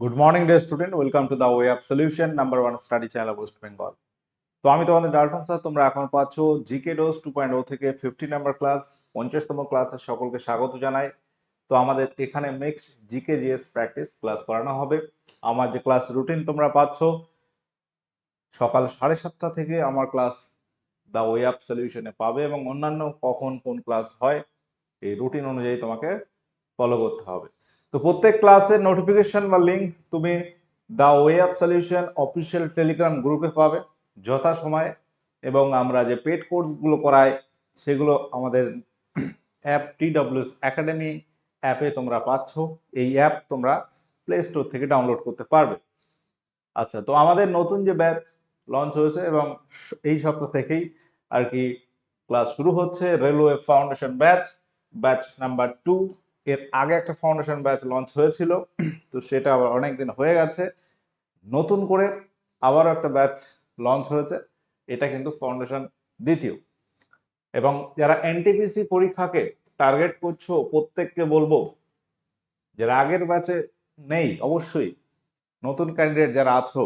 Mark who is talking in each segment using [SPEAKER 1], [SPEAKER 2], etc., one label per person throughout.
[SPEAKER 1] Good morning dear student welcome to the way solution number one study channel West Bengal তো আমি তোমাদের Dalton sir, তোমরা এখন পাচ্ছ জিকে ডোজ টু পয়েন্ট ও থেকে ফিফটি নাম্বার ক্লাস পঞ্চাশতম ক্লাসে সকলকে স্বাগত জানাই। তো আমাদের এখানে mixed GK GS practice class করানো হবে। আমার যে ক্লাস রুটিন তোমরা পাচ্ছ, সকাল সাড়ে সাতটা থেকে আমার ক্লাস দ্য ওয়ে অফ সলিউশনে পাবে এবং অন্যান্য কখন কোন ক্লাস হয়, এই রুটিন অনুযায়ী তোমাকে ফলো করতে হবে। তো প্রত্যেক ক্লাসের নোটিফিকেশন বা লিঙ্ক তুমি the way of solution official Telegram গ্রুপে পাবে যথা সময়ে এবং আমরা যে পেড কোর্সগুলো করাই সেগুলো আমাদের অ্যাপ টি ডাব্লিউএস একাডেমি অ্যাপে তোমরা পাচ্ছ। এই অ্যাপ তোমরা প্লে স্টোর থেকে ডাউনলোড করতে পারবে। আচ্ছা তো আমাদের নতুন যে ব্যাচ লঞ্চ হয়েছে এবং এই সপ্তাহ থেকেই আর কি ক্লাস শুরু হচ্ছে railway foundation batch batch number two এর আগে একটা ফাউন্ডেশন ব্যাচ লঞ্চ হয়েছিল, তো সেটা আবার অনেক দিন হয়ে গেছে। নতুন করে আবারও একটা ব্যাচ লঞ্চ হয়েছে, এটা কিন্তু ফাউন্ডেশন দ্বিতীয়। এবং যারা এনটিপিসি পরীক্ষাকে টার্গেট করছ, প্রত্যেককে বলব, যারা আগের ব্যাচে নেই, অবশ্যই নতুন ক্যান্ডিডেট যারা আছো,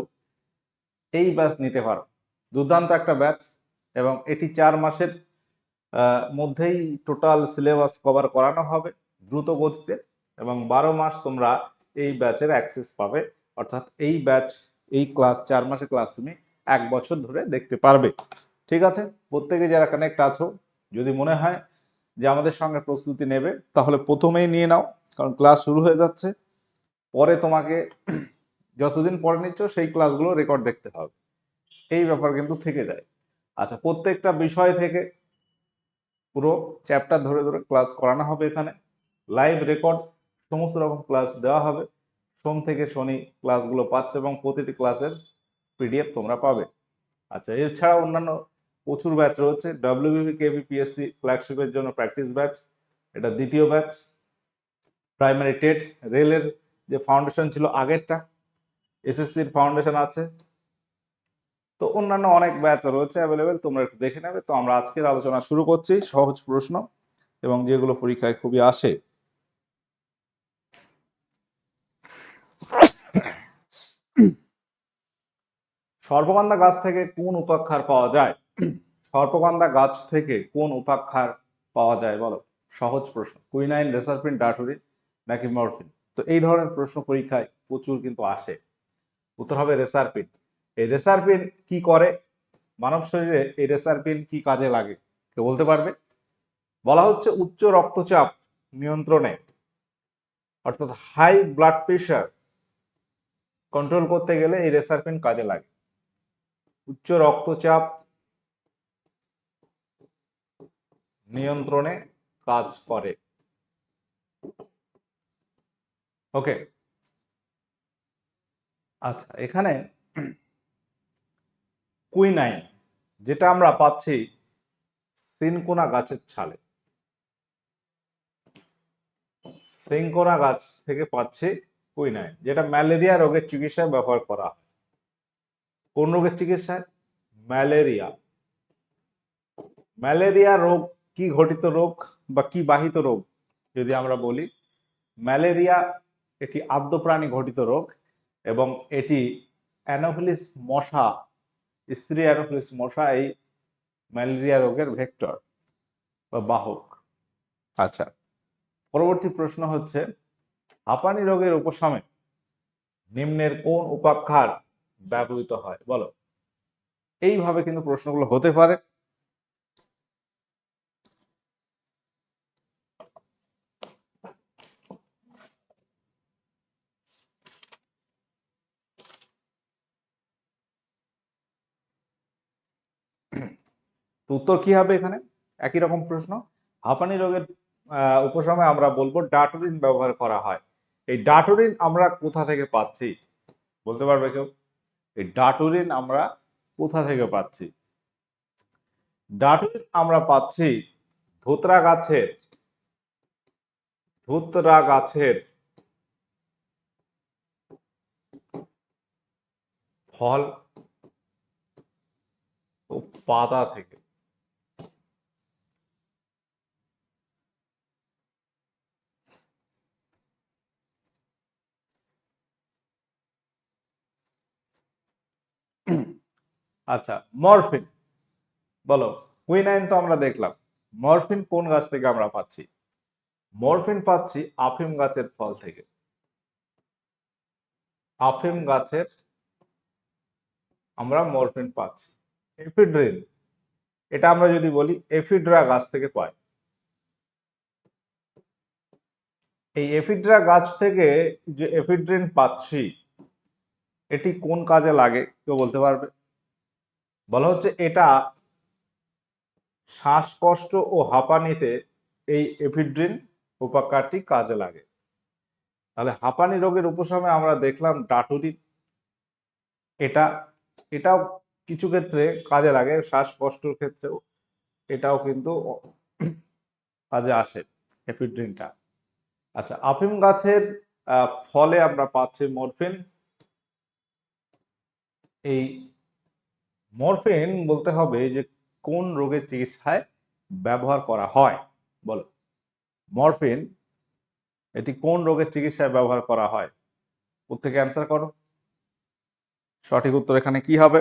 [SPEAKER 1] এই ব্যাচ নিতে পারো। দুর্দান্ত একটা ব্যাচ এবং এটি চার মাসের মধ্যেই টোটাল সিলেবাস কভার করানো হবে। দ্রুত গতিতে এবং বারো মাস তোমরা এই ব্যাচের অ্যাক্সেস পাবে। অর্থাৎ এই ব্যাচ এই ক্লাস চার মাসের ক্লাস তুমি এক বছর ধরে দেখতে পারবে। ঠিক আছে? প্রত্যেকে যারা কানেক্ট আছো, যদি মনে হয় যে আমাদের সঙ্গে প্রস্তুতি নেবে, তাহলে প্রথমেই নিয়ে নাও, কারণ ক্লাস শুরু হয়ে যাচ্ছে। পরে তোমাকে যতদিন পরে নিচ্ছ, সেই ক্লাসগুলো রেকর্ড দেখতে হবে। এই ব্যাপার কিন্তু থেকে যায়। আচ্ছা প্রত্যেকটা বিষয় থেকে পুরো চ্যাপ্টার ধরে ধরে ক্লাস করানো হবে এখানে। লাইভ রেকর্ড সমস্ত রকম ক্লাস দেওয়া হবে। সোম থেকে শনি ক্লাসগুলো পাচ্ছে এবং প্রতিটি ক্লাসের পিডিএফ তোমরা পাবে। আচ্ছা এছাড়া অন্যান্য প্রচুর ব্যাচ রয়েছে। ডাব্লিউবিপি কেবি পিএসসি ফ্ল্যাগশিপের জন্য প্র্যাকটিস ব্যাচ এটা দ্বিতীয় ব্যাচ প্রাইমারি টেট রেলের যে ফাউন্ডেশন ছিল আগেরটা এসএসসির ফাউন্ডেশন আছে। তো অন্যান্য অনেক ব্যাচ রয়েছে অ্যাভেলেবেল তোমরা একটু দেখে নেবে। তো আমরা আজকের আলোচনা শুরু করছি সহজ প্রশ্ন এবং যেগুলো পরীক্ষায় খুবই আসে। সর্পকান্দা গাছ থেকে কোন উপাক্ষার পাওয়া যায়? সর্পকান্দা গাছ থেকে কোন উপাক্ষার পাওয়া যায় বলো? সহজ প্রশ্ন। কুইনাইন রেসারপিন ডাটুরি নাকি মরফিন তো এই ধরনের প্রশ্ন পরীক্ষায় প্রচুর কিন্তু আসে। উত্তর হবে রেসারপিন এই রেসারপিন কি করে? মানব শরীরে এই রেসারপিন কি কাজে লাগে? কেউ বলতে পারবে? বলা হচ্ছে উচ্চ রক্তচাপ নিয়ন্ত্রণে, অর্থাৎ হাই ব্লাড প্রেশার কন্ট্রোল করতে গেলে এই রেসারপিন কাজে লাগে। উচ্চ রক্তচাপ নিয়ন্ত্রণে কাজ করে। ওকে আচ্ছা এখানে কুইনাইন যেটা আমরা পাচ্ছি সিনকোনা গাছের ছালে। সিনকোনা গাছ থেকে পাচ্ছি কুইনাইন যেটা ম্যালেরিয়া রোগের চিকিৎসায় ব্যবহার করা হয়। কোন রোগের চিকিৎসায় ম্যালেরিয়া। ম্যালেরিয়া রোগ কি ঘটিত রোগ বা কি বাহিত রোগ? যদি আমরা বলি, ম্যালেরিয়া এটি আদ্যপ্রাণী ঘটিত রোগ এবং এটি অ্যানোফিলিস মশা, স্ত্রী অ্যানোফিলিস মশা এই ম্যালেরিয়া রোগের ভেক্টর বা বাহক। আচ্ছা পরবর্তী প্রশ্ন হচ্ছে, হাঁপানি রোগের উপশমে নিম্নের কোন উপাক্ষার ব্যবহৃত হয়। বলো। এইভাবে কিন্তু প্রশ্নগুলো হতে পারে। উত্তর কি হবে এখানে? একই রকম প্রশ্ন। হাঁপানি রোগের উপশমে আমরা বলব ডাটোরিন ব্যবহার করা হয়। এই ডাটোরিন আমরা কোথা থেকে পাচ্ছি? বলতে পারবে কেউ? এই ডাটোরিন আমরা কোথা থেকে পাচ্ছি? ডাটোরিন আমরা পাচ্ছি ধোতরা গাছের ধোতরা গাছের ফল ও পাতা থেকে। আচ্ছা মরফিন। বলো কুইনাইন তো আমরা দেখলাম। মরফিন কোন গাছ থেকে আমরা পাচ্ছি? মরফিন পাচ্ছি আফিম গাছের ফল থেকে। আফিম গাছের আমরা মরফিন পাচ্ছি। এফিড্রিন এটা আমরা যদি বলি, এফিড্রা গাছ থেকে পাই। এই এফিড্রা গাছ থেকে যে এফিড্রিন পাচ্ছি, এটি কোন কাজে লাগে, কেউ বলতে পারবে? বলা হচ্ছে এটা শ্বাসকষ্ট ও হাঁপানিতে এই এফিড্রিন উপাকারটি কাজে লাগে। তাহলে হাঁপানি রোগের উপশমে আমরা দেখলাম ডাটুরি এটা, এটাও কিছু ক্ষেত্রে কাজে লাগে, শ্বাসকষ্টর ক্ষেত্রেও এটাও কিন্তু কাজে আসে এফিড্রিনটা। আচ্ছা আফিম গাছের ফলে আমরা পাচ্ছি মরফিন। এই মরফিন বলতে হবে যে কোন রোগের চিকিৎসায় ব্যবহার করা হয়? বলো। মরফিন, এটি কোন রোগের চিকিৎসায় ব্যবহার করা হয়? প্রত্যেকে অ্যান্সার করো। সঠিক উত্তর এখানে কি হবে?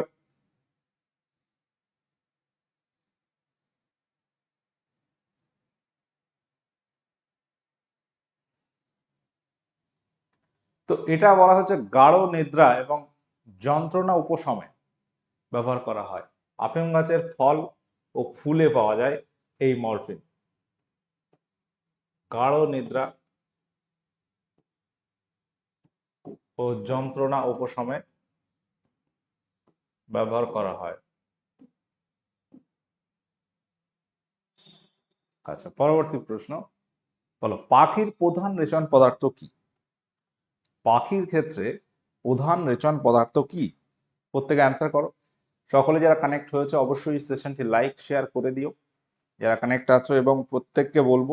[SPEAKER 1] তো এটা বলা হচ্ছে গাঢ় নিদ্রা এবং যন্ত্রণা উপশমে। ব্যবহার করা হয়। আফিম গাছের ফল ও ফুলে পাওয়া যায় এই মরফিন। গাঢ় নিদ্রা ও যন্ত্রণা উপশমে ব্যবহার করা হয়। আচ্ছা পরবর্তী প্রশ্ন। বলো, পাখির প্রধান রেচন পদার্থ কি? পাখির ক্ষেত্রে প্রধান রেচন পদার্থ কি? প্রত্যেকে অ্যান্সার করো। সকলে যারা কানেক্ট হয়েছে, অবশ্যই সেশনটি লাইক শেয়ার করে দিও। যারা কানেক্ট আছো এবং প্রত্যেককে বলব,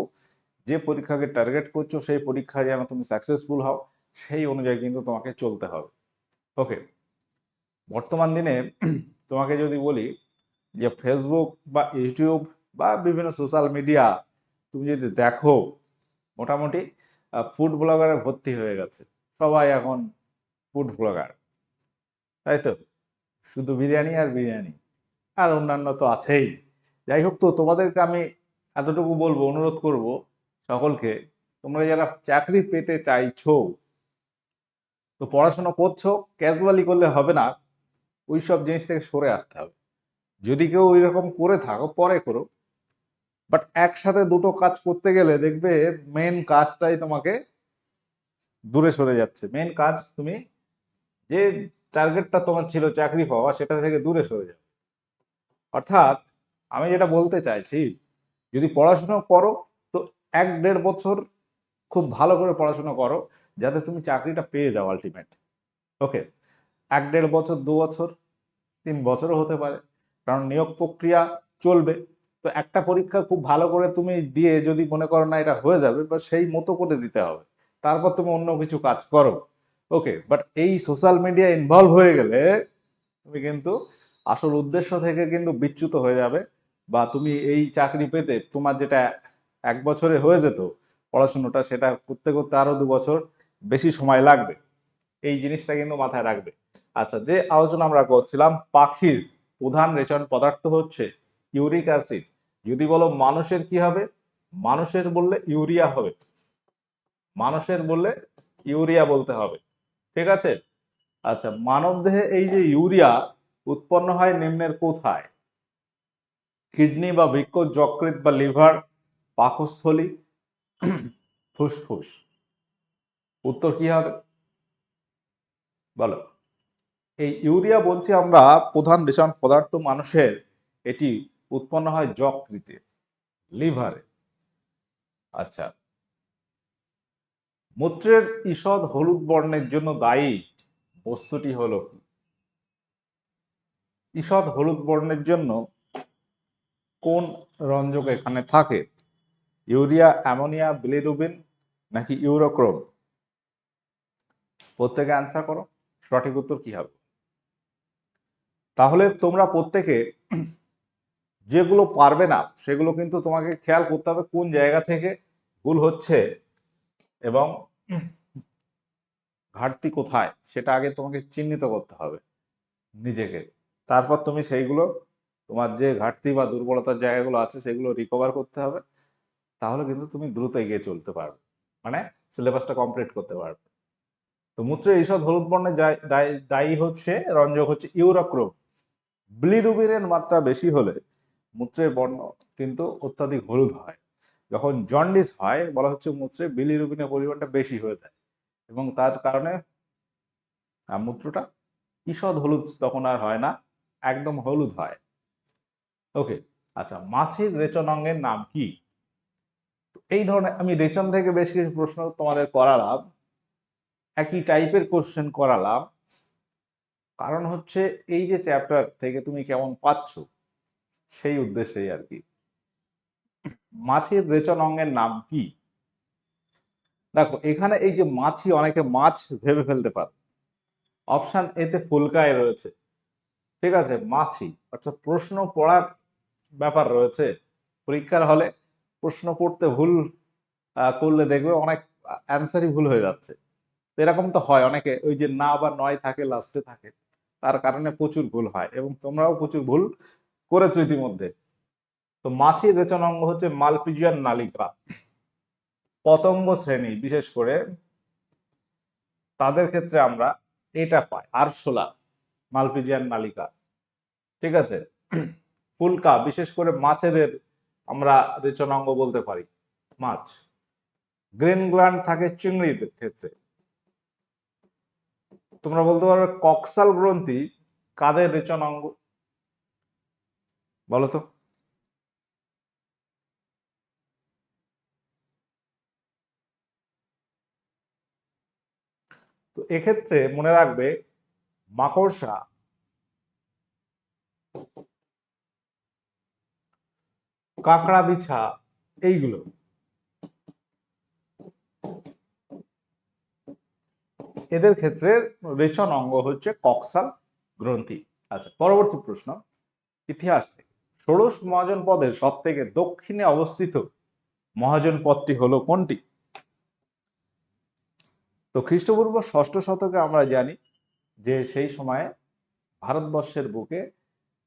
[SPEAKER 1] যে পরীক্ষাকে টার্গেট করছ, সেই পরীক্ষায় যেন তুমি সাকসেসফুল হও, সেই অনুযায়ী কিন্তু তোমাকে চলতে হবে। ওকে বর্তমান দিনে তোমাকে যদি বলি যে ফেসবুক বা ইউটিউব বা বিভিন্ন সোশ্যাল মিডিয়া তুমি যদি দেখো, মোটামুটি ফুড ব্লগারে ভর্তি হয়ে গেছে। সবাই এখন ফুড ব্লগার তাই তো? শুধু বিরিয়ানি আর বিরিয়ানি। আর অন্যান্য তো আছেই। যাই হোক তো, তোমাদেরকে আমি এতটুকু বলব, অনুরোধ করব সকলকে, তোমরা যারা চাকরি পেতে চাইছো, তো পড়াশোনা করছ ক্যাজুয়ালি করলে হবে না ওই সব জিনিস থেকে সরে আসতে হবে। যদি কেউ ওই রকম করে থাকো, পরে করো। বাট একসাথে দুটো কাজ করতে গেলে দেখবে মেন কাজটাই তোমাকে দূরে সরে যাচ্ছে। মেন কাজ তুমি যে টার্গেটটা তোমার ছিল চাকরি পাওয়া, সেটা থেকে দূরে সরে যাবে অর্থাৎ আমি যেটা বলতে চাইছি, যদি পড়াশোনা করো, তো এক দেড় বছর খুব ভালো করে পড়াশোনা করো, যাতে তুমি চাকরিটা পেয়ে যাও আলটিমেট ওকে এক দেড় বছর, দু বছর, তিন বছরও হতে পারে, কারণ নিয়োগ প্রক্রিয়া চলবে। তো একটা পরীক্ষা খুব ভালো করে তুমি দিয়ে যদি মনে করো না এটা হয়ে যাবে, বা সেই মতো করে দিতে হবে। তারপর তুমি অন্য কিছু কাজ করো। ওকে বাট এই সোশ্যাল মিডিয়া ইনভলভ হয়ে গেলে তুমি কিন্তু আসল উদ্দেশ্য থেকে কিন্তু বিচ্যুত হয়ে যাবে বা তুমি এই চাকরি পেতে তোমার যেটা এক বছরে হয়ে যেত পড়াশোনাটা, সেটা করতে করতে আরও দু বছর বেশি সময় লাগবে। এই জিনিসটা কিন্তু মাথায় রাখবে। আচ্ছা যে আলোচনা আমরা করছিলাম, পাখির প্রধান রেচন পদার্থ হচ্ছে ইউরিক অ্যাসিড। যদি বলো মানুষের কি হবে? মানুষের বললে ইউরিয়া হবে। মানুষের বললে ইউরিয়া বলতে হবে। ঠিক আছে? আচ্ছা মানব দেহে এই যে ইউরিয়া উৎপন্ন হয় নিম্নের কোথায়? কিডনি বা বৃক্ষ যকৃত বা লিভার, পাকস্থলী, ফুসফুস। উত্তর কি হবে? বলো। এই ইউরিয়া বলছি আমরা প্রধান রেশন পদার্থ মানুষের, এটি উৎপন্ন হয় যকৃতে, লিভারে। আচ্ছা মূত্রের ঈষৎ হলুদ বর্ণের জন্য দায়ী বস্তুটি হলো কি? ঈষৎ হলুদ বর্ণের জন্য কোন রঞ্জক এখানে থাকে? ইউরিয়া, অ্যামোনিয়া, বিলিরুবিন নাকি ইউরোক্রোম প্রত্যেকে অ্যান্সার করো, সঠিক উত্তর কি হবে? তাহলে তোমরা প্রত্যেকে যেগুলো পারবে না, সেগুলো কিন্তু তোমাকে খেয়াল করতে হবে কোন জায়গা থেকে ভুল হচ্ছে এবং ঘাটতি কোথায়? সেটা আগে তোমাকে চিহ্নিত করতে হবে নিজেকে। তারপর তুমি সেইগুলো, তোমার যে ঘাটতি বা দুর্বলতার জায়গাগুলো আছে, সেগুলো রিকভার করতে হবে। তাহলে কিন্তু তুমি দ্রুত এগিয়ে চলতে পারবে। মানে সিলেবাসটা কমপ্লিট করতে পারবে। তো মূত্রের ঈষৎ হলুদ বর্ণের দায়ী দায়ী হচ্ছে, রঞ্জক হচ্ছে ইউরোক্রোম বিলিরুবিনের মাত্রা বেশি হলে মূত্রের বর্ণ কিন্তু অত্যাধিক হলুদ হয়। যখন জন্ডিস হয়, বলা হচ্ছে মূত্রে বিলিরুবিনের পরিমাণটা বেশি হয়ে যায়। এবং তার কারণে মূত্রটা ঈষৎ হলুদ তখন আর হয় না, একদম হলুদ হয়। ওকে আচ্ছা মাছের রেচন অঙ্গের নাম কি? এই ধরনের, আমি রেচন থেকে বেশ কিছু প্রশ্ন তোমাদের করালাম, একই টাইপের কোশ্চেন করালাম। কারণ হচ্ছে, এই যে চ্যাপ্টার থেকে তুমি কেমন পাচ্ছ, সেই উদ্দেশ্যেই আর কি। মাছের রেচন অঙ্গের নাম কি? দেখো, এখানে এই যে মাছি, অনেকে মাছ ভেবে ফেলতে পারে। অপশন এতে ফুলকায় রয়েছে। ঠিক আছে, মাছি। অর্থাৎ প্রশ্ন পড়ার ব্যাপার রয়েছে। পরীক্ষার হলে প্রশ্ন পড়তে ভুল করলে দেখবে অনেক অ্যান্সারই ভুল হয়ে যাচ্ছে। এরকম তো হয়, অনেকে ওই যে না বা নয় থাকে লাস্টে থাকে। তার কারণে প্রচুর ভুল হয় এবং তোমরাও প্রচুর ভুল করেছ ইতিমধ্যে। তো মাছির রেচন অঙ্গ হচ্ছে মালপিজিয়ান নালিকা। পতঙ্গ শ্রেণি, বিশেষ করে তাদের ক্ষেত্রে আমরা এটা পাই, আরশোলা, মালপিজিয়ান নালিকা। ঠিক আছে? ফুলকা, বিশেষ করে মাছেদের আমরা রেচনাঙ্গ বলতে পারি, মাছ। গ্রেন গ্ল্যান্ড থাকে চিংড়িদের ক্ষেত্রে। তোমরা বলতে পারবে কক্সাল গ্রন্থি কাদের রেচনাঙ্গ বলো তো। তো এক্ষেত্রে মনে রাখবে, মাকড়সা কাঁকড়া বিছা, এইগুলো। এদের ক্ষেত্রে রেচন অঙ্গ হচ্ছে কক্সাল গ্রন্থি। আচ্ছা পরবর্তী প্রশ্ন। ইতিহাস থেকে। ষোড়শ মহাজন পদের সব থেকে দক্ষিণে অবস্থিত মহাজন পদটি হলো কোনটি? তো খ্রিস্টপূর্ব ষষ্ঠ শতকে আমরা জানি যে সেই সময়ে ভারতবর্ষের বুকে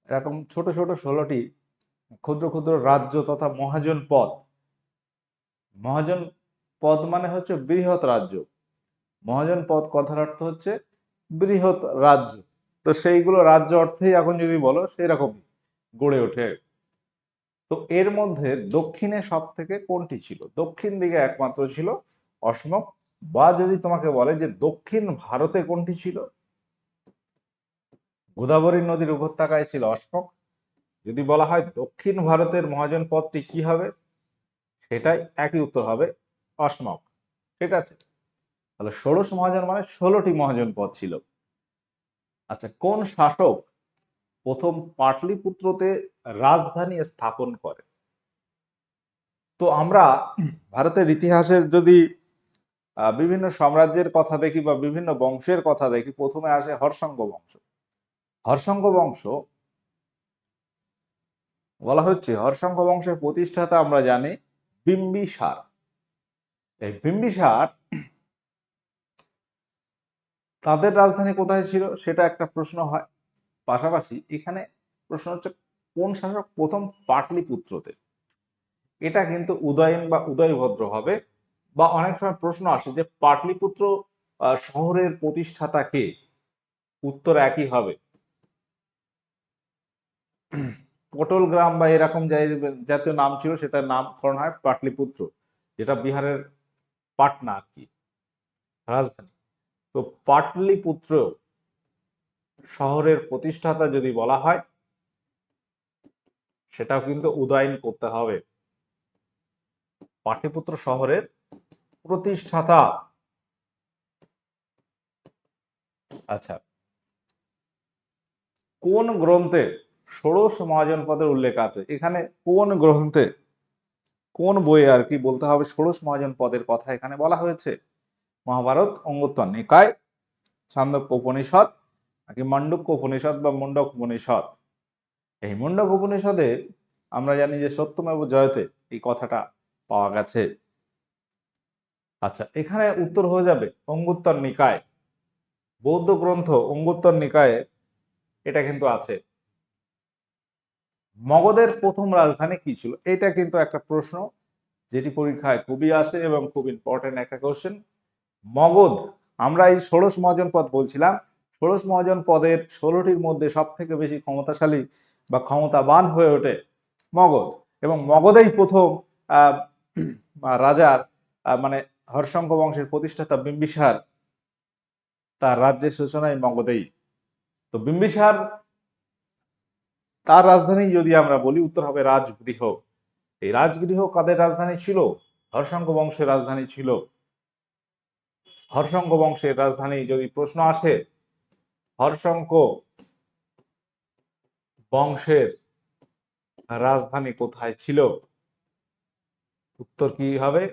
[SPEAKER 1] এরকম ছোট ছোট ষোলোটি ক্ষুদ্র ক্ষুদ্র রাজ্য তথা মহাজন পদ। মহাজন পদ মানে হচ্ছে বৃহৎ রাজ্য। মহাজন পদ কথার অর্থ হচ্ছে বৃহৎ রাজ্য। তো সেইগুলো রাজ্য অর্থেই এখন যদি বলো সেই রকমই গড়ে ওঠে। তো এর মধ্যে দক্ষিণে সব থেকে কোনটি ছিল? দক্ষিণ দিকে একমাত্র ছিল অসমক বা যদি তোমাকে বলে যে দক্ষিণ ভারতে কোনটি ছিল? গোদাবরী নদীর উপত্যকায় ছিল অসমক যদি বলা হয় দক্ষিণ ভারতের মহাজন পদটি কি হবে? সেটাই একই উত্তর হবে অসমক ঠিক আছে? তাহলে ষোড়শ মহাজন মানে ষোলোটি মহাজন পদ ছিল। আচ্ছা কোন শাসক প্রথম পাটলিপুত্রতে রাজধানী স্থাপন করে? তো আমরা ভারতের ইতিহাসের যদি বিভিন্ন সাম্রাজ্যের কথা দেখি বা বিভিন্ন বংশের কথা দেখি, প্রথমে আসে হর্ষঙ্গ বংশ। হর্ষঙ্গ বংশ বলা হচ্ছে হর্ষঙ্গ বংশের প্রতিষ্ঠাতা আমরা জানি বিম্বিসার। এই বিম্বিসার তাদের রাজধানী কোথায় ছিল সেটা একটা প্রশ্ন হয়। পাশাপাশি এখানে প্রশ্ন হচ্ছে, কোন শাসক প্রথম পাটলিপুত্রতে? এটা কিন্তু উদয়ন বা উদয়ভদ্র হবে বা অনেক সময় প্রশ্ন আসে যে পাটলিপুত্র শহরের প্রতিষ্ঠাতা কে? উত্তর একই হবে। পটল গ্রাম বা এরকম জাতীয় নাম ছিল সেটার নামকরণ হয় পাটলিপুত্র, যেটা বিহারের পাটনা আর কি, রাজধানী। তো পাটলিপুত্র শহরের প্রতিষ্ঠাতা যদি বলা হয়, সেটাও কিন্তু উদয়ন করতে হবে। পাটলিপুত্র শহরের প্রতিষ্ঠাতা। আচ্ছা। কোন গ্রন্থে ষোড়শ মহাজন পদের উল্লেখ আছে? এখানে কোন গ্রন্থে, কোন বইয়ে আর কি বলতে হবে? ষোড়শ মহাজন পদের কথা এখানে বলা হয়েছে। মহাভারত, অঙ্গোত্তর নিকায় ছান্দক্য উপনিষদ নাকি মান্ডুক্য উপনিষদ বা মুন্ডক উপনিষদ এই মুন্ডক উপনিষদে আমরা জানি যে সত্যমেব জয়তে এই কথাটা পাওয়া গেছে। আচ্ছা এখানে উত্তর হয়ে যাবে অঙ্গুত্তর নিকায়। বৌদ্ধ গ্রন্থ অঙ্গুত্তর নিকায়ে এটা কিন্তু আছে। মগধের প্রথম রাজধানী কি ছিল? এটা কিন্তু একটা প্রশ্ন যেটি পরীক্ষায় খুবই আসে এবং খুব ইম্পর্টেন্ট একটা কোশ্চেন মগধ, আমরা এই ষোড়শ মহাজন পদ বলছিলাম। ষোড়শ মহাজন পদের ষোলোটির মধ্যে সব থেকে বেশি ক্ষমতাশালী বা ক্ষমতাবান হয়ে ওঠে মগধ। এবং মগধেই প্রথম রাজার মানে হর্ষঙ্ক বংশের প্রতিষ্ঠাতা বিম্বিসার তার রাজ্যের সূচনায় মগধেই। তো বিম্বিসার তার রাজধানী যদি আমরা বলি, উত্তর হবে রাজগৃহ। এই রাজগৃহ কাদের রাজধানী ছিল? হর্ষঙ্ক বংশের রাজধানী ছিল। হর্ষঙ্ক বংশের রাজধানী যদি প্রশ্ন আসে হর্ষঙ্ক বংশের রাজধানী কোথায় ছিল? উত্তর কি হবে?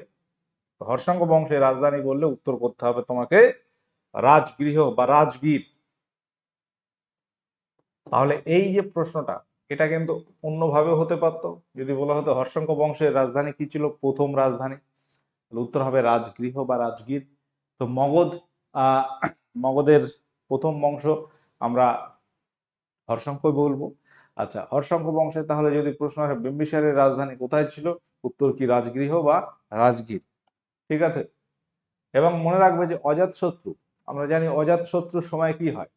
[SPEAKER 1] হর্ষঙ্ক বংশের রাজধানী বললে উত্তর করতে হবে তোমাকে রাজগৃহ বা রাজগীর তাহলে এই যে প্রশ্নটা, এটা কিন্তু অন্যভাবে হতে পারতো। যদি বলা হতো হর্ষঙ্ক বংশের রাজধানী কি ছিল? প্রথম রাজধানী। উত্তর হবে রাজগৃহ বা রাজগীর তো মগধ মগধের প্রথম বংশ আমরা হর্ষঙ্ক বলব। আচ্ছা হর্ষঙ্ক বংশে তাহলে যদি প্রশ্ন আসে, বিম্বিসারের রাজধানী কোথায় ছিল? উত্তর কি রাজগৃহ বা রাজগীর? ঠিক আছে? এবং মনে রাখবে যে অজাত শত্রু, আমরা জানি অজাত শত্রুর সময় কি হয়?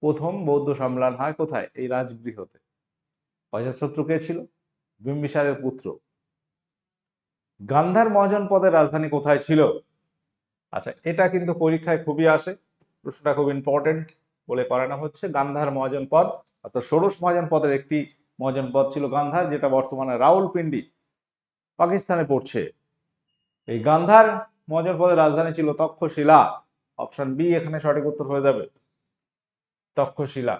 [SPEAKER 1] প্রথম বৌদ্ধ সম্মেলন হয় কোথায়? এই রাজগৃহতে। অজাতশত্রু কে ছিল? বিম্বিসারের পুত্র। গান্ধার মহাজন পদের রাজধানী কোথায় ছিল? আচ্ছা এটা কিন্তু পরীক্ষায় খুবই আসে। প্রশ্নটা খুব ইম্পর্টেন্ট বলে করানো হচ্ছে। গান্ধার মহাজন পদ, অর্থাৎ ষোড়শ মহাজন পদের একটি মহাজন পদ ছিল গান্ধার, যেটা বর্তমানে রাউলপিন্ডি পাকিস্তানে পড়ছে। এই গান্ধার মহাজন পদের রাজধানী ছিল তক্ষশিলা। অপশন বি এখানে সঠিক উত্তর হয়ে যাবে। তক্ষশিলা।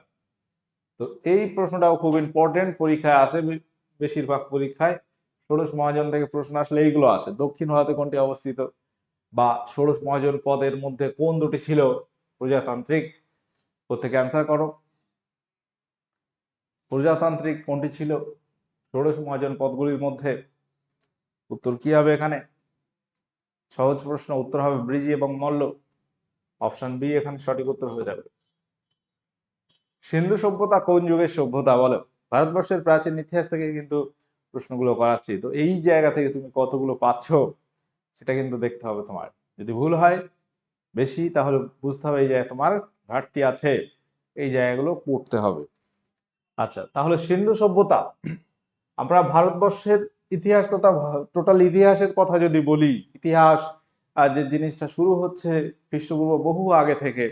[SPEAKER 1] তো এই প্রশ্নটাও খুব ইম্পর্টেন্ট পরীক্ষায় আসে বেশিরভাগ পরীক্ষায়। ষোড়শ মহাজন থেকে প্রশ্ন আসলে এইগুলো আসে। দক্ষিণ ভারতে কোনটি অবস্থিত? বা ষোড়শ মহাজন পদের মধ্যে কোন দুটি ছিল প্রজাতান্ত্রিক? প্রত্যেকে অ্যান্সার করো। প্রজাতান্ত্রিক কোনটি ছিল? ষোড়শ মহাজন পদগুলির মধ্যে। উত্তর কি হবে এখানে? সহজ প্রশ্ন উত্তর হবে ব্রিজি এবং মল্ল। অপশন বি, এখানে সঠিক উত্তর হয়ে যাবে। সিন্ধু সভ্যতা কোন যুগের সভ্যতা বলো? ভারতবর্ষের প্রাচীন ইতিহাস থেকে কিন্তু প্রশ্নগুলো করাচ্ছি। তো এই জায়গা থেকে তুমি কতগুলো পাচ্ছ, সেটা কিন্তু দেখতে হবে তোমার। যদি ভুল হয় বেশি, তাহলে বুঝতে হবে এই জায়গায় তোমার ঘাটতি আছে। এই জায়গাগুলো পড়তে হবে। আচ্ছা তাহলে সিন্ধু সভ্যতা। আমরা ভারতবর্ষের ইতিহাস কথা টোটাল ইতিহাসের কথা যদি বলি, ইতিহাস যে জিনিসটা শুরু হচ্ছে খ্রিস্টপূর্ব বহু আগে থেকে,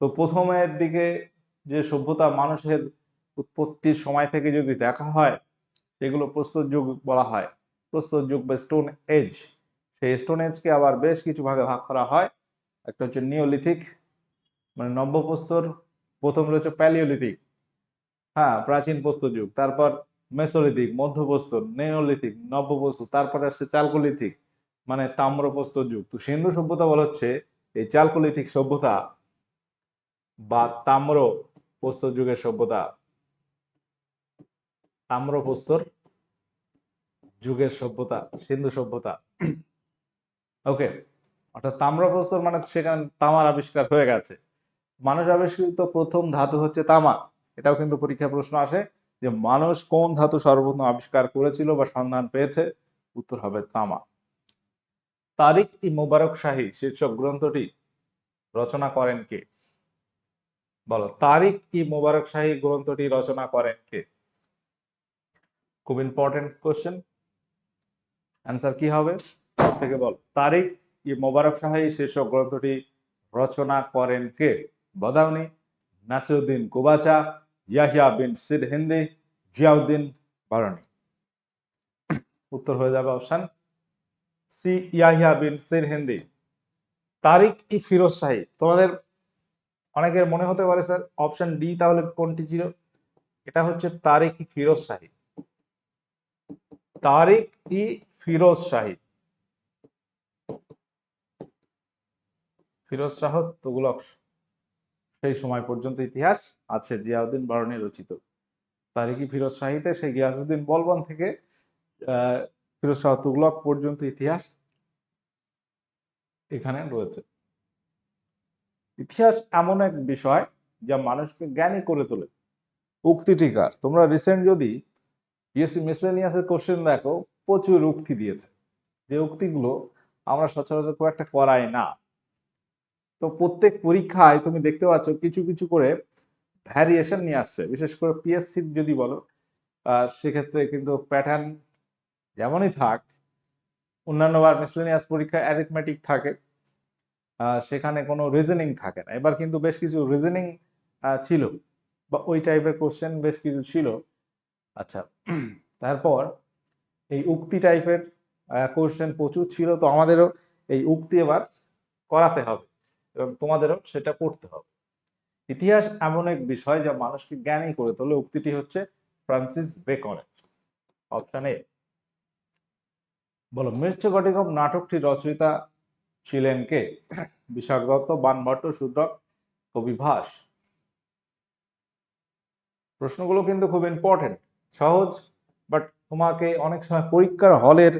[SPEAKER 1] তো প্রথমের দিকে যে সভ্যতা মানুষের উৎপত্তির সময় থেকে যদি দেখা হয়, সেগুলো প্রস্তর যুগ বলা হয়। প্রস্তর যুগ বা স্টোন এজ সেই স্টোন এজকে আবার বেশ কিছু ভাগে ভাগ করা হয়। একটা হচ্ছে নিওলিথিক মানে নব্য প্রস্তর প্রথম রয়েছে প্যালিওলিথিক হ্যাঁ প্রাচীন প্রস্তর যুগ। তারপর মেসোলিথিক মধ্যপ্রস্তর নেওলিথিক নব্যপ্রস্তর তারপরে আসছে চালকোলিথিক মানে তাম্রপ্রস্তর যুগ। তো সিন্ধু সভ্যতা বলা হচ্ছে এই চালকোলিথিক সভ্যতা বা তাম্র প্রস্তর যুগের সভ্যতা। তাম্রপ্রস্তর যুগের সভ্যতা, সিন্ধু সভ্যতা। ওকে, অর্থাৎ তাম্রপ্রস্তর মানে সেখানে তামার আবিষ্কার হয়ে গেছে। মানুষ আবিষ্কৃত প্রথম ধাতু হচ্ছে তামা। এটাও কিন্তু পরীক্ষা প্রশ্ন আসে। যে মানুষ কোন ধাতু সর্বপ্রথম আবিষ্কার করেছিল বা সন্ধান পেয়েছে? উত্তর হবে তামা। তারিক ই মোবারক শাহী, শীর্ষক গ্রন্থটি রচনা করেন কে? বলো তারিক ই মোবারক শাহী গ্রন্থটি রচনা করেন কে? খুব ইম্পর্টেন্ট কোশ্চেন অ্যান্সার কি হবে? থেকে বল তারিক ই মোবারক শাহী, শীর্ষক গ্রন্থটি রচনা করেন কে? বদাউনি, নাসিরুদ্দিন কুবাচা ইয়াহিয়া বিন সিদ হিন্দি, জিয়াউদ্দিন বারণী। উত্তর হয়ে যাবে option C, Yahya bin Sirhindi. Tarikh i Firoz Shahi. তোমাদের অনেকের মনে হতে পারে স্যার অপশন ডি তাহলে কোনটি ছিল? এটা হচ্ছে তারিক ই ফিরোজ শাহী। তারিক ই ফিরোজ শাহী। ফিরোজ শাহ, তুগলক সেই সময় পর্যন্ত ইতিহাস আছে জিয়াউদ্দিন বারণী রচিত। তারিকি ফিরোজ শাহীতে সেই গিয়াসুদ্দিন বলবন থেকে আহ, ফিরোজ শাহ তুগলক পর্যন্ত ইতিহাস এখানে রয়েছে। ইতিহাস এমন এক বিষয় যা মানুষকে জ্ঞানী করে তোলে। উক্তিটি কার তোমরা রিসেন্ট যদি বিএসসি মিসলেনিয়াসের কোশ্চেন দেখো প্রচুর উক্তি দিয়েছে। যে উক্তিগুলো আমরা সচরাচর খুব একটা করাই না। তো প্রত্যেক পরীক্ষায় তুমি দেখতে পাচ্ছ কিছু কিছু করে ভ্যারিয়েশন নিয়ে আসছে। বিশেষ করে পিএসসি যদি বলো সেক্ষেত্রে কিন্তু প্যাটার্ন যেমনই থাক, অন্যান্য বার মিসলেনিয়াস পরীক্ষায় অ্যারিথমেটিক থাকে সেখানে কোনো রিজনিং থাকে না। এবার কিন্তু বেশ কিছু রিজনিং ছিল বা ওই টাইপের কোশ্চেন বেশ কিছু ছিল। আচ্ছা তারপর এই উক্তি টাইপের কোশ্চেন প্রচুর ছিল, তো আমাদেরও এই উক্তি এবার করাতে হবে। এবং তোমাদেরও সেটা পড়তে হবে। ইতিহাস এমন এক বিষয় যা মানুষকে জ্ঞানী করে তোলে। উক্তিটি হচ্ছে ফ্রান্সিস বেকনের। অপশন এ, বলো মৃত্যু ঘটিকম নাটকটি রচয়িতা ছিলেন কে? বিশাখ দত্ত বানভট্ট শূদ্রক কবি ভাস। প্রশ্নগুলো কিন্তু খুব ইম্পর্টেন্ট সহজ বাট তোমাকে অনেক সময় পরীক্ষার হলের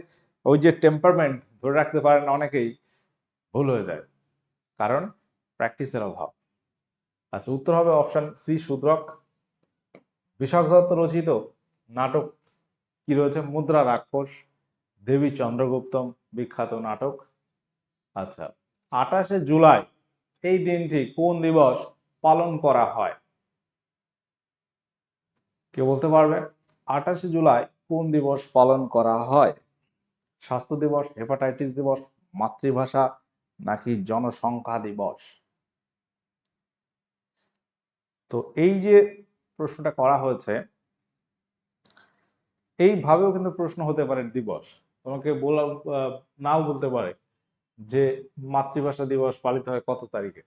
[SPEAKER 1] ওই যে টেম্পারমেন্ট ধরে রাখতে পারে না অনেকেই, ভুল হয়ে যায়। কারণ প্র্যাকটিসের অভাব। আচ্ছা উত্তর হবে অপশন সি শূদ্রক। বিশাখ দত্ত রচিত নাটক কি রয়েছে? মুদ্রা রাক্ষস, দেবী চন্দ্রগুপ্তম, বিখ্যাত নাটক। আচ্ছা আঠাশে জুলাই, এই দিনটি কোন দিবস পালন করা হয়? কে বলতে পারবে? আঠাশে জুলাই কোন দিবস পালন করা হয়? স্বাস্থ্য দিবস, হেপাটাইটিস দিবস, মাতৃভাষা নাকি জনসংখ্যা দিবস? তো এই যে প্রশ্নটা করা হয়েছে, এইভাবেও কিন্তু প্রশ্ন হতে পারে দিবস। তোমাকে বলা নাও বলতে পারে যে মাতৃভাষা দিবস পালিত হয় কত তারিখে?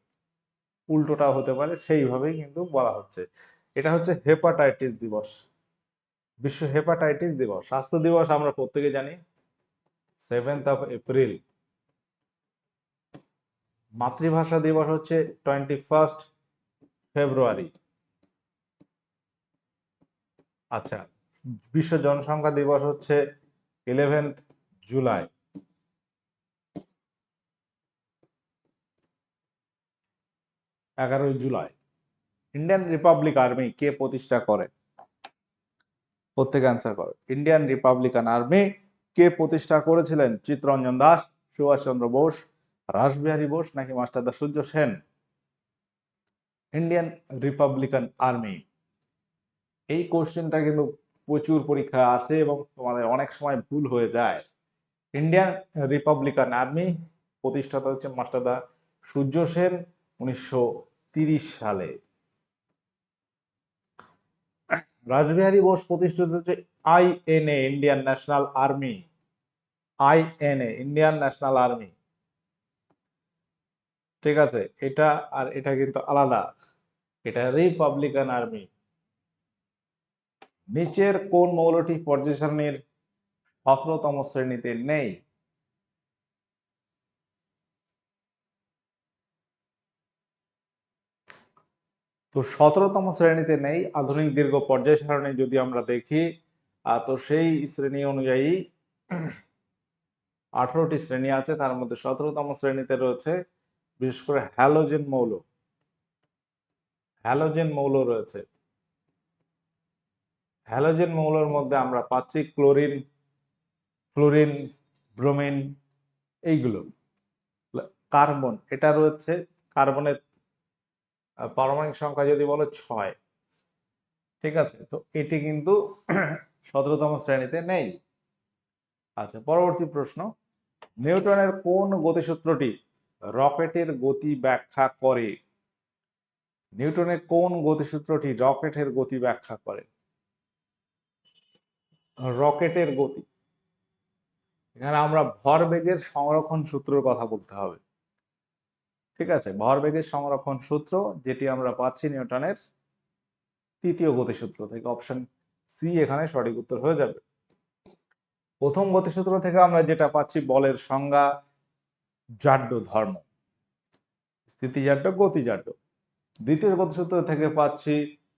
[SPEAKER 1] উল্টোটাও হতে পারে, সেইভাবেই কিন্তু বলা হচ্ছে। এটা হচ্ছে হেপাটাইটিস দিবস। বিশ্ব হেপাটাইটিস দিবস। স্বাস্থ্য দিবস আমরা প্রত্যেকে জানি। Seventh of April. মাতৃভাষা দিবস হচ্ছে টোয়েন্টি ফার্স্ট ফেব্রুয়ারি আচ্ছা বিশ্ব জনসংখ্যা দিবস হচ্ছে ইলেভেন্থ জুলাই এগারোই জুলাই ইন্ডিয়ান রিপাবলিক আর্মি কে প্রতিষ্ঠা করে? প্রত্যেকে অ্যান্সার করো। ইন্ডিয়ান রিপাবলিকান আর্মি কে প্রতিষ্ঠা করেছিলেন চিত্তরঞ্জন দাস, সুভাষচন্দ্র বোস রাসবিহারী বোস নাকি Masterda Surya Sen? Indian Republican Army. এই কোশ্চেনটা কিন্তু প্রচুর পরীক্ষায় আসে এবং তোমাদের অনেক সময় ভুল হয়ে যায়। ইন্ডিয়ান রিপাবলিকান আর্মি প্রতিষ্ঠাতা হচ্ছে মাস্টারদা সূর্য সেন উনিশশো সালে। রাসবিহারী বোস প্রতিষ্ঠিত হচ্ছে INA Indian National Army. INA Indian National Army. ঠিক আছে? এটা আর এটা কিন্তু আলাদা। এটা রিপাবলিকান আর্মি নিচের কোন মৌলটি পর্যায় সারণীর সতেরোতম শ্রেণীতে নেই? তো সতেরোতম শ্রেণীতে নেই, আধুনিক দীর্ঘ পর্যায় সারণী যদি আমরা দেখি তো সেই শ্রেণি অনুযায়ী আঠারোটি শ্রেণি আছে, তার মধ্যে সতেরোতম শ্রেণীতে রয়েছে বিশেষ করে হ্যালোজেন মৌল। হ্যালোজেন মৌল রয়েছে। হ্যালোজেন মৌলের মধ্যে আমরা পাচ্ছি ক্লোরিন ফ্লোরিন ব্রোমিন এইগুলো। কার্বন এটা রয়েছে কার্বনের আহ, পারমাণবিক সংখ্যা যদি বলো ছয়। ঠিক আছে? তো এটি কিন্তু সতেরোতম শ্রেণীতে নেই। আচ্ছা পরবর্তী প্রশ্ন। নিউটনের কোন গতিসূত্রটি রকেটের গতি ব্যাখ্যা করে। নিউটনের কোন গতিসূত্রটি রকেটের গতি ব্যাখ্যা করে? রকেটের গতি। এখানে আমরা ভরবেগের সংরক্ষণ সূত্রের কথা বলতে হবে। ঠিক আছে? ভরবেগের সংরক্ষণ সূত্র যেটি আমরা পাচ্ছি নিউটনের তৃতীয় গতিসূত্র থেকে। অপশন সি এখানে সঠিক উত্তর হয়ে যাবে। প্রথম গতিসূত্র থেকে আমরা যেটা পাচ্ছি বলের সংজ্ঞা জাড্য ধর্ম। স্থিতিজাড্য গতিজাড্য দ্বিতীয় গতিসূত্র থেকে পাচ্ছি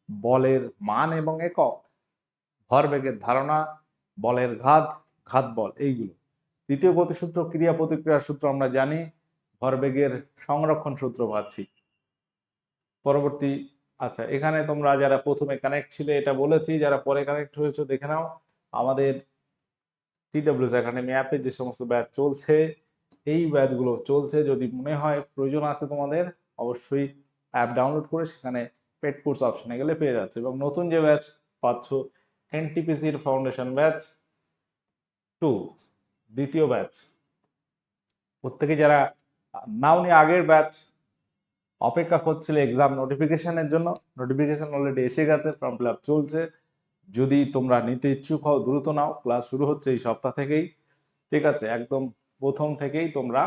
[SPEAKER 1] বলের মান এবং একক। ভরবেগের ধারণা, বলের ঘাত ঘাত বল এইগুলো দ্বিতীয় গতিসূত্র ক্রিয়া প্রতিক্রিয়ার সূত্র আমরা জানি, ভরবেগের সংরক্ষণ সূত্র পাচ্ছি। পরবর্তী আচ্ছা এখানে তোমরা যারা প্রথমে কানেক্ট ছিলে, এটা বলেছি, যারা পরে কানেক্ট হয়েছে, দেখে নাও। আমাদের টিডব্লিউএস একাডেমি অ্যাপে যে সমস্ত ব্যাচ চলছে এই ব্যাচগুলো চলছে। যদি মনে হয় প্রয়োজন আছে তোমাদের, অবশ্যই অ্যাপ ডাউনলোড করে সেখানে পেড কোর্স অপশনে গেলে পেয়ে যাচ্ছে। এবং নতুন যে ব্যাচ পাচ্ছ এনটিপিসির ফাউন্ডেশন ব্যাচ টু দ্বিতীয় ব্যাচ প্রত্যেকে যারা নাওনি আগের ব্যাচ অপেক্ষা করছিলে এক্সাম নোটিফিকেশনের জন্য নোটিফিকেশন অলরেডি এসে গেছে ফর্ম ফিল চলছে। যদি তোমরা নিতে ইচ্ছুক হও, দ্রুত নাও। ক্লাস শুরু হচ্ছে এই সপ্তাহ থেকেই। ঠিক আছে, একদম প্রথম থেকেই তোমরা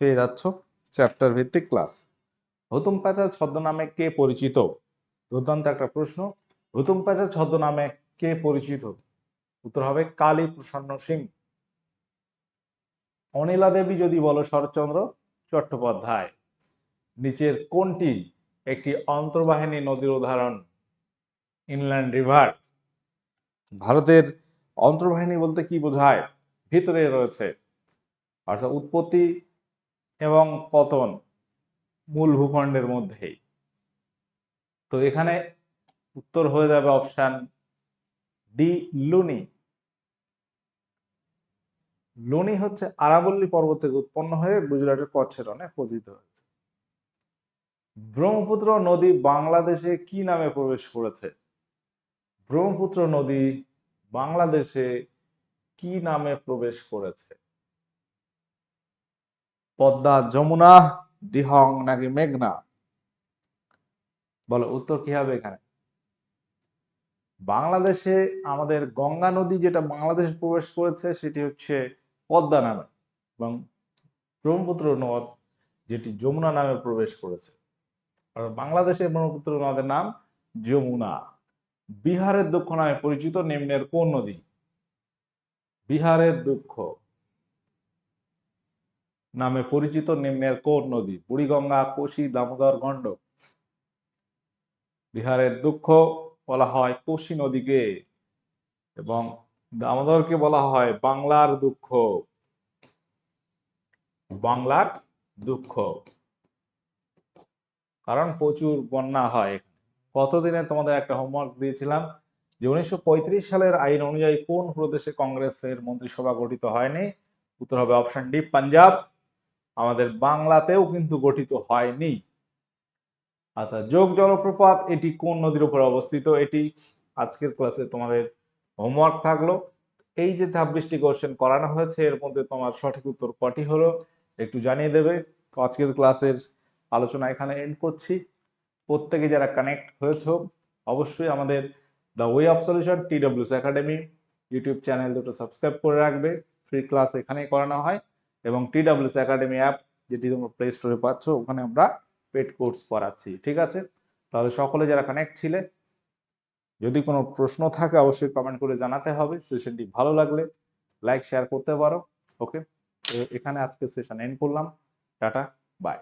[SPEAKER 1] পেয়ে যাচ্ছ চ্যাপ্টার ভিত্তিক ক্লাস হুতুম প্যাচা ছদ্মনামে কে পরিচিত? দুর্দান্ত একটা প্রশ্ন। হুতুম প্যাচা ছদ্মনামে কে পরিচিত? উত্তর হবে কালী প্রসন্ন সিং। অনিলা দেবী যদি বলো শরৎচন্দ্র চট্টোপাধ্যায়। নিচের কোনটি একটি অন্তর্বাহিনী নদীর উদাহরণ? Inland river. ভারতের অন্তর্বাহিনী বলতে কি বোঝায়? ভিতরে রয়েছে। অর্থাৎ উৎপত্তি এবং পতন মূল ভূখণ্ডের মধ্যেই। তো এখানে উত্তর হয়ে যাবে অপশন ডি লুনি। লুনি হচ্ছে আরাবল্লী পর্বত থেকে উৎপন্ন হয়ে গুজরাটের কচ্ছের রনে পতিত হয়েছে। ব্রহ্মপুত্র নদী বাংলাদেশে কি নামে প্রবেশ করেছে? ব্রহ্মপুত্র নদী বাংলাদেশে কি নামে প্রবেশ করেছে? পদ্মা, যমুনা দিহং নাকি মেঘনা? বলো, উত্তর কি হবে এখানে? বাংলাদেশে আমাদের গঙ্গা নদী যেটা বাংলাদেশে প্রবেশ করেছে, সেটি হচ্ছে পদ্মা নামে এবং ব্রহ্মপুত্র নদ যেটি যমুনা নামে প্রবেশ করেছে। বাংলাদেশে ব্রহ্মপুত্র নদের নাম যমুনা। বিহারের দুঃখ নামে পরিচিত নিম্নের কোন নদী? বিহারের দুঃখ। নামে পরিচিত নিম্নের কোন নদী? বুড়িগঙ্গা, কোশি, দামোদর, গণ্ডক। বিহারের দুঃখ বলা হয় কোশি নদীকে এবং দামোদরকে বলা হয় বাংলার দুঃখ। বাংলার দুঃখ। কারণ প্রচুর বন্যা হয় কতদিনে তোমাদের একটা হোমওয়ার্ক দিয়েছিলাম? যে উনিশশো পঁয়ত্রিশ সালের আইন অনুযায়ী কোন প্রদেশে কংগ্রেসের মন্ত্রিসভা গঠিত হয়নি? উত্তর হবে অপশন ডি পাঞ্জাব। আমাদের বাংলাতেও কিন্তু গঠিত হয়নি। আচ্ছা যোগ জলপ্রপাত এটি কোন নদীর উপর অবস্থিত? এটি আজকের ক্লাসে তোমাদের হোমওয়ার্ক থাকল। এই যে ছাব্বিশটি কোশ্চেন করানো হয়েছে, এর মধ্যে তোমার সঠিক উত্তর কটি হলো একটু জানিয়ে দেবে। তো আজকের ক্লাসের আলোচনা এখানে এন্ড করছি। প্রত্যেকে যারা কানেক্ট হয়েছো, অবশ্যই আমাদের the way of solution TWS academy YouTube channel দুটো সাবস্ক্রাইব করে রাখবে। ফ্রি ক্লাস এখানেই করানো হয়। এবং টিডব্লিউস একাডেমি অ্যাপ যেটি তোমরা প্লে স্টোরে পাচ্ছ, ওখানে আমরা পেড কোর্স করাচ্ছি ঠিক আছে? তাহলে সকলে যারা কানেক্ট ছিলে, যদি কোনো প্রশ্ন থাকে, অবশ্যই কমেন্ট করে জানাতে হবে। সেশনটি ভালো লাগলে লাইক শেয়ার করতে পারো। ওকে এখানে আজকে সেশন এন্ড করলাম। Tata bye